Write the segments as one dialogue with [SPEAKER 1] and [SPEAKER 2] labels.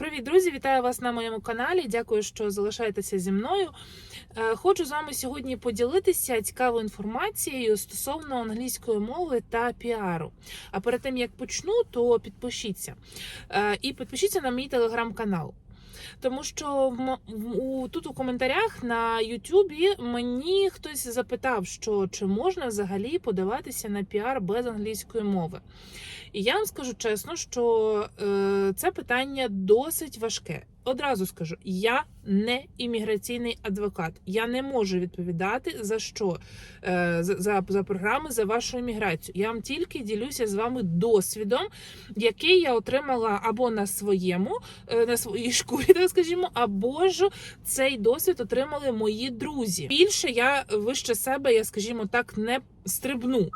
[SPEAKER 1] Привіт, друзі! Вітаю вас на моєму каналі. Дякую, що залишаєтеся зі мною. Е, Хочу з вами сьогодні поділитися цікавою інформацією стосовно англійської мови та піару. А перед тим як почну, то підпишіться Е, і підпишіться на мій телеграм-канал. Тому що тут у коментарях на Ютубі мені хтось запитав, що чи можна взагалі подаватися на піар без англійської мови. І я вам скажу чесно, що е, це питання досить важке. Одразу скажу, я не імміграційний адвокат. Я не можу відповідати за що е, за, за, за програми за вашу імміграцію. Я вам тільки ділюся з вами досвідом, який я отримала або на своєму, е, на своїй шкурі, так скажімо, або ж цей досвід отримали мої друзі. Більше я вище себе, я скажімо так, не стрибну.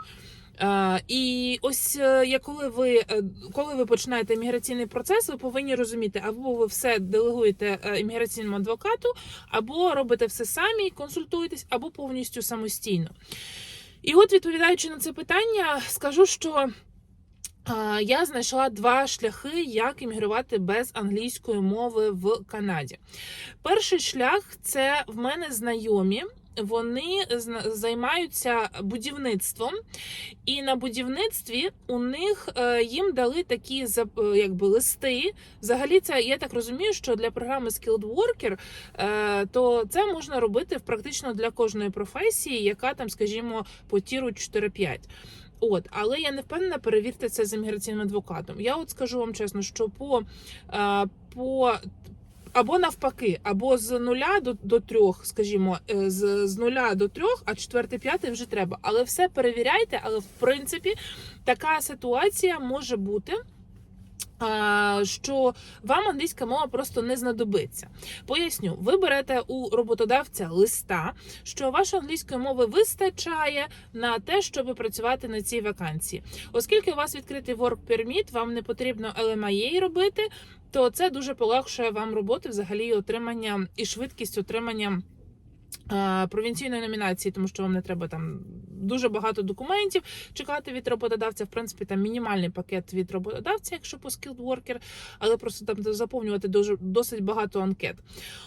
[SPEAKER 1] І ось е, я коли ви е, коли ви починаєте імміграційний процес, ви повинні розуміти, або ви все делегуєте е, імміграційному адвокату, або робите все самі, консультуєтесь, або повністю самостійно. І от, відповідаючи на це питання, скажу, що. Я знайшла два шляхи, як іммігрувати без англійської мови в Канаді. Перший шлях це в мене знайомі. Вони займаються будівництвом, і на будівництві у них е, їм дали такі е, якби листи. Взагалі, це я так розумію, що для програми Skilled Worker е, то це можна робити практично для кожної професії, яка там, скажімо, по тіру 4-5. От, але я не впевнена, перевірте це з імміграційним адвокатом. Я от скажу вам чесно, що по, по або навпаки, або з нуля до, до трьох, скажімо, е, з, з нуля до трьох, а четвертий, п'ятий вже треба. Але все перевіряйте. Але в принципі така ситуація може бути. Що вам англійська мова просто не знадобиться. Поясню, ви берете у роботодавця листа, що вашої англійської мови вистачає на те, щоб працювати на цій вакансії. Оскільки у вас відкритий work permit, вам не потрібно LMIA робити, то це дуже полегшує вам роботи взагалі отримання і швидкість отримання. Е, Провінційної номінації, тому що вам не треба там дуже багато документів чекати від роботодавця. В принципі, там мінімальний пакет від роботодавця, якщо по skilled worker, але просто там заповнювати дуже досить багато анкет.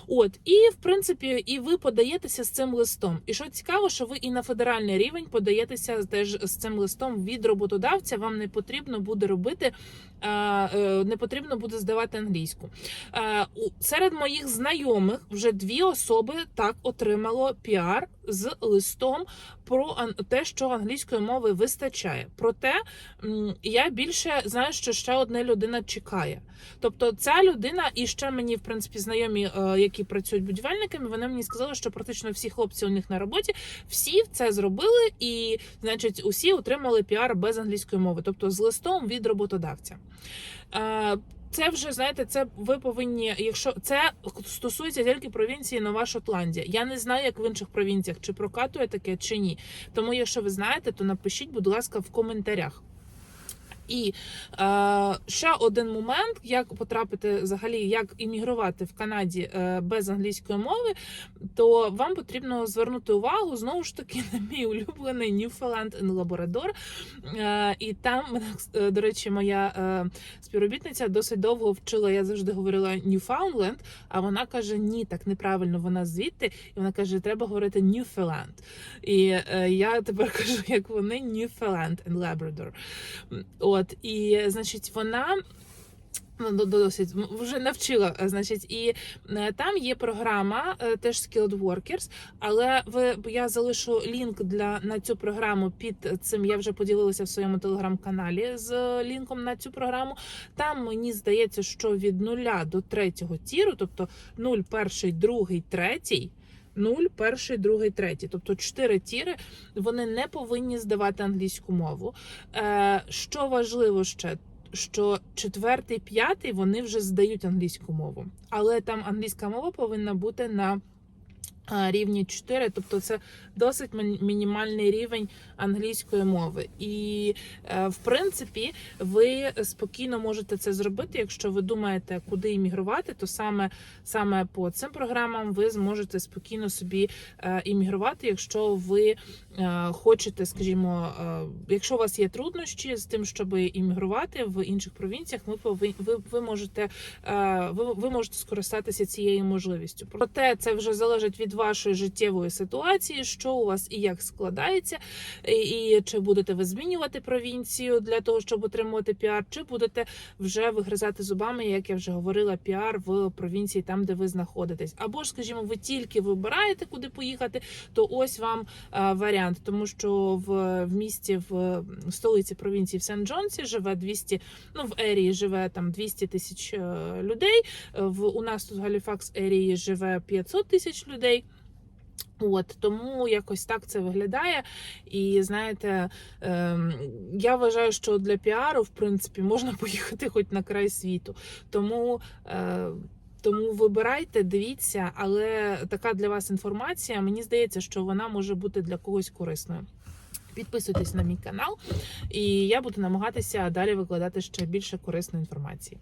[SPEAKER 1] От і в принципі, і ви подаєтеся з цим листом. І що цікаво, що ви і на федеральний рівень подаєтеся теж з цим листом від роботодавця. Вам не потрібно буде робити, е, е, не потрібно буде здавати англійську. Серед моїх знайомих вже дві особи так отримало піар з листом про те, що англійської мови вистачає. Проте я більше знаю, що ще одна людина чекає. Тобто, ця людина, і ще мені, в принципі, знайомі, е, які працюють будівельниками, вони мені сказали, що практично всі хлопці у них на роботі всі це зробили, і значить, усі отримали піар без англійської мови, тобто з листом від роботодавця. Це вже знаєте, це ви повинні, якщо це стосується тільки провінції Нова Шотландія. Я не знаю, як в інших провінціях, чи прокатує таке, чи ні. Тому, якщо ви знаєте, то напишіть, будь ласка, в коментарях. І е, ще один момент, як потрапити взагалі, як іммігрувати в Канаді е, без англійської мови, то вам потрібно звернути увагу знову ж таки на мій улюблений Newfoundland and Labrador. Е, і там, мене, е, до речі, моя е, співробітниця досить довго вчила. Я завжди говорила Newfoundland, а вона каже: ні, так неправильно, вона звідти. І вона каже, треба говорити Newfoundland. І е, я тепер кажу, як вони Newfoundland and Labrador. От, і значить, вона. Ну, до- досить вже навчила, е, значить, і е, там є програма, е, теж Skilled Workers, але ви я залишу лінк для на цю програму під цим. Я вже поділилася в своєму телеграм-каналі з лінком на цю програму. Там мені здається, що від нуля до третього тіру, тобто 0, перший, другий, третій. 0, перший, другий, третій. Тобто чотири тіри вони не повинні здавати англійську мову. Е, що важливо ще, що четвертий, п'ятий вони вже здають англійську мову, але там англійська мова повинна бути на Рівні 4, тобто це досить мінімальний рівень англійської мови. І е, в принципі ви спокійно можете це зробити. Якщо ви думаєте, куди іммігрувати, то саме саме по цим програмам ви зможете спокійно собі е, іммігрувати, якщо ви е, хочете, скажімо, якщо у вас є труднощі з тим, щоб іммігрувати в інших провінціях, ми повинні ви, ви можете ви, ви можете скористатися цією можливістю. Проте це вже залежить від вашої життєвої ситуації, що у вас і як складається, і, чи будете ви змінювати провінцію для того, щоб отримувати піар, чи будете вже вигризати зубами, як я вже говорила, піар в провінції, там де ви знаходитесь. Або ж, скажімо, ви тільки вибираєте, куди поїхати, то ось вам е, варіант, тому що в, в місті в столиці провінції в Сен-Джонсі живе 200, ну в Ерії живе там 200 тисяч е, людей. Е, В у нас тут Галіфакс Ерії живе 500 тисяч людей. От тому якось так це виглядає. І знаєте, ем, я вважаю, що для піару, в принципі, можна поїхати хоч на край світу. Тому. Е, тому вибирайте, дивіться, але така для вас інформація. Мені здається, що вона може бути для когось корисною. Підписуйтесь на мій канал, і я буду намагатися далі викладати ще більше корисної інформації.